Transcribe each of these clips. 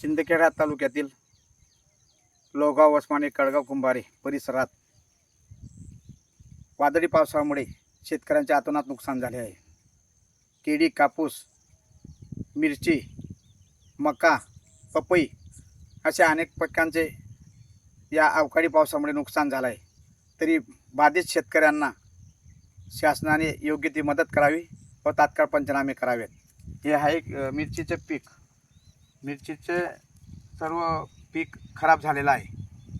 शिंदखेडा तालुक्यातील लोगाव वसमाने कळगाव कुंभारे परिसरात वादळी पावसामुळे शेतकऱ्यांच्या आतोनात नुकसान झाले आहे. केळी कापूस मिरची मका पपई अशा अनेक पिकांचे या अवकाळी पावसामुळे नुकसान झालं आहे. तरी बाधित शेतकऱ्यांना शासनाने योग्य ती मदत करावी व तात्काळ पंचनामे करावेत. हे आहे मिरचीचे पीक. मिरचीचे सर्व पीक खराब झालेलं आहे.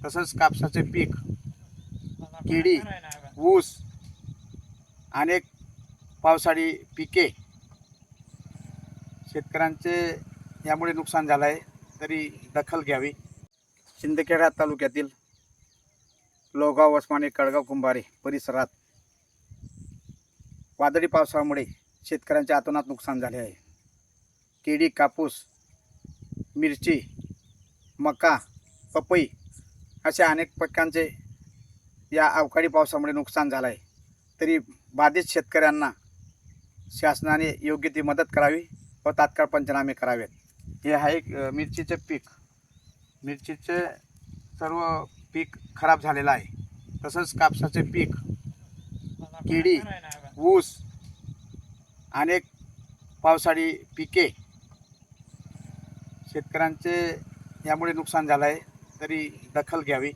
तसंच कापसाचे पीक केळी ऊस अनेक पावसाळी पिके शेतकऱ्यांचे यामुळे नुकसान झालं आहे. तरी दखल घ्यावी. शिंदखेडा तालुक्यातील लोगाव वसमाने कळगाव कुंभारे परिसरात वादळी पावसामुळे शेतकऱ्यांच्या आतोनात नुकसान झाले आहे. केळी कापूस मिरची मका पपई अशा अनेक पिकांचे या अवकाळी पावसामुळे नुकसान झालं आहे तरी बाधित शेतकऱ्यांना शासनाने योग्य ती मदत करावी व तात्काळ पंचनामे करावेत. हे आहे मिरचीचे पीक. मिरचीचे सर्व पीक खराब झालेलं आहे. तसंच कापसाचे पीक केळी ऊस अनेक पावसाळी पिके शेतकऱ्यांचे यामुळे नुकसान झालं आहे. तरी दखल घ्यावी.